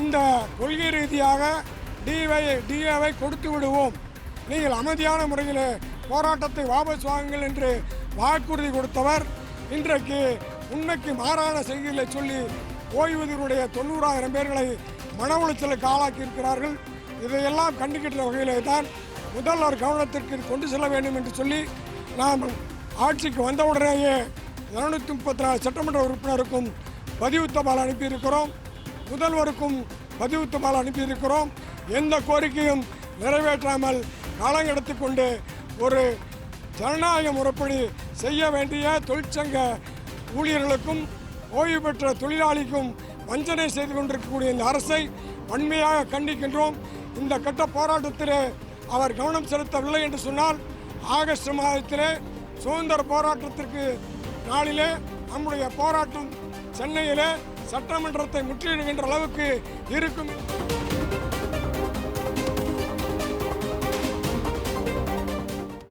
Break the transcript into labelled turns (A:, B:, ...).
A: இந்த கொள்கை ரீதியாக டிவை டிஏவை கொடுத்து விடுவோம். நீங்கள் அமைதியான முறையில் போராட்டத்தை வாபஸ் வாங்குங்கள் என்று வாக்குறுதி கொடுத்தவர் இன்றைக்கு உண்மைக்கு மாறான செய்திகளை சொல்லி ஓய்வூதியருடைய தொண்ணூறாயிரம் பேர்களை மன உளைச்சலுக்கு ஆளாக்கி இருக்கிறார்கள் இதையெல்லாம் கண்டுகின்ற வகையிலே தான் முதல்வர் கவனத்திற்கு கொண்டு செல்ல வேண்டும் என்று சொல்லி நாம் ஆட்சிக்கு வந்தவுடனேயே இரநூத்தி முப்பத்தி நாலு சட்டமன்ற உறுப்பினருக்கும் பதிவு தபால் அனுப்பியிருக்கிறோம். முதல்வருக்கும் பதிவு தபால் அனுப்பியிருக்கிறோம். எந்த கோரிக்கையும் நிறைவேற்றாமல் காலம் எடுத்துக்கொண்டு ஒரு ஜனநாயக முறைப்படி செய்ய வேண்டிய தொழிற்சங்க ஊழியர்களுக்கும் ஓய்வு பெற்ற தொழிலாளிக்கும் வஞ்சனை செய்து கொண்டிருக்கக்கூடிய இந்த அரசை வன்மையாக கண்டிக்கின்றோம். இந்த கட்ட போராட்டத்திலே அவர் கவனம் செலுத்தவில்லை என்று சொன்னால் ஆகஸ்ட் மாதத்திலே சுதந்திர போராட்டத்திற்கு நாளிலே நம்முடைய போராட்டம் சென்னையிலே சட்டமன்றத்தை முற்றிடுகின்ற அளவுக்கு இருக்கும்.